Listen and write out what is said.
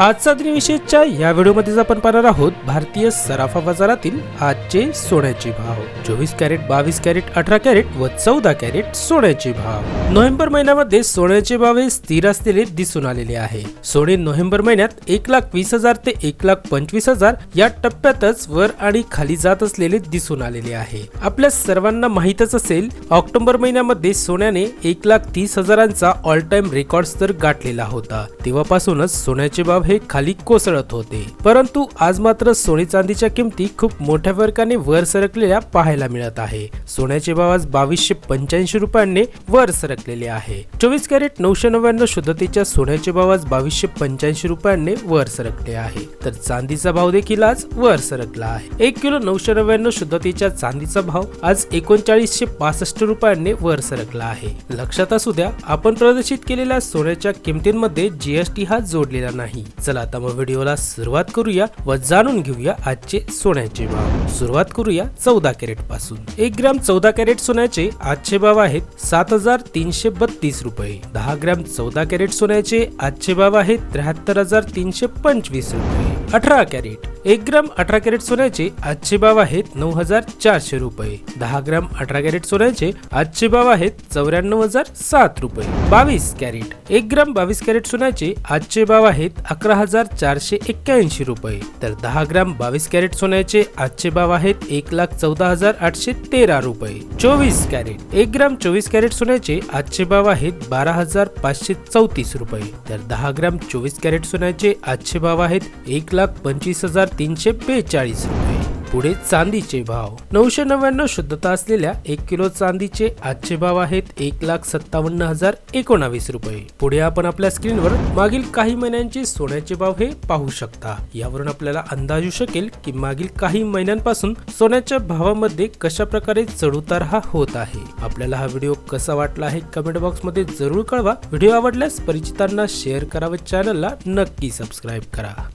आजचा दिनविशेषच्या या व्हिडिओमध्ये आपण पाहणार आहोत भारतीय सराफा बाजारातील आजचे सोन्याचे भाव. चोवीस कॅरेट बावीस कॅरेट अठरा कॅरेट व चौदा कॅरेट सोन्याचे भाव. नोव्हेंबर महिन्यामध्ये सोन्याचे भाव हे स्थिर असलेले दिसून आलेले आहे. सोने नोव्हेंबर महिन्यात एक लाख वीस हजार ते एक लाख पंचवीस हजार या टप्प्यातच वर आणि खाली जात असलेले दिसून आलेले आहे. आपल्या सर्वांना माहीतच असेल ऑक्टोबर महिन्यामध्ये सोन्याने एक लाख तीस हजारांचा ऑल टाइम रेकॉर्ड स्तर गाठलेला होता. तेव्हापासूनच सोन्याचे भाव हे खाली कोसळत होते. परंतु आज मात्र सोने चांदीच्या किमती खूप मोठ्या फरकाने वर सरकलेल्या पाहायला मिळत आहे. सोन्याचे भाव आज बावीसशे पंच्याऐंशी रुपयांनी वर सरकलेले आहे. चोवीस कॅरेट नऊशे नव्याण्णव शुद्धतेच्या सोन्याचे भाव आज बावीसशे पंच्याऐंशी रुपयांनी वर सरकले आहे. तर चांदीचा भाव देखील आज वर सरकला आहे. एक किलो नऊशे नव्याण्णव शुद्धतेच्या चांदीचा भाव आज एकोणचाळीसशे पासष्ट रुपयांनी वर सरकला आहे. लक्षात असू द्या आपण प्रदर्शित केलेल्या सोन्याच्या किमतींमध्ये जीएसटी हा जोडलेला नाही. चला आता मग व्हिडिओला सुरुवात करूया व जाणून घेऊया आजचे सोन्याचे भाव. सुरुवात करूया चौदा कॅरेटपासून. एक ग्रॅम चौदा कॅरेट सोन्याचे आजचे भाव आहेत सात हजार तीनशे बत्तीस रुपये. दहा ग्रॅम चौदा कॅरेट सोन्याचे आजचे भाव आहेत त्र्याहत्तर हजार तीनशे पंचवीस रुपये. अठरा कॅरेट एक ग्राम अठरा कॅरेट सोन्याचे आजचे भाव आहेत नऊ हजार चारशे रुपये. दहा ग्राम अठरा कॅरेट सोन्याचे आजचे भाव आहेत चौऱ्याण्णव हजार सात रुपये. बावीस कॅरेट. एक ग्राम बावीस कॅरेट सोन्याचे आजचे भाव आहेत अकरा हजार चारशे एक्क्याऐंशी रुपये. तर दहा ग्राम बावीस कॅरेट सोन्याचे आजचे भाव आहेत एक लाख चौदा हजार आठशे तेरा रुपये. चोवीस कॅरेट. एक ग्राम चोवीस कॅरेट सोन्याचे आजचे भाव आहेत बारा हजार पाचशे चौतीस रुपये. तर दहा ग्राम चोवीस कॅरेट सोन्याचे आजचे भाव आहेत एक लाख पंचवीस हजार तीनशे बेचाळीस रुपये. पुढे चांदीचे भाव. नऊशे नव्याण्णव शुद्धता असलेल्या एक किलो चांदीचे आजचे भाव आहेत एक लाख सत्तावन्न हजार एकोणावीस रुपये. पुढे आपण आपल्या स्क्रीनवर मागील काही महिन्यांचे सोन्याचे भाव हे पाहू शकता. यावरून आपल्याला अंदाज येऊ शकेल की मागील काही महिन्यांपासून सोन्याच्या भावामध्ये कशा प्रकारे चढउतार हा होत आहे. आपल्याला हा व्हिडिओ कसा वाटला आहे कमेंट बॉक्समध्ये जरूर कळवा. व्हिडिओ आवडल्यास परिचितांना शेअर करा व चॅनलला नक्की सबस्क्राईब करा.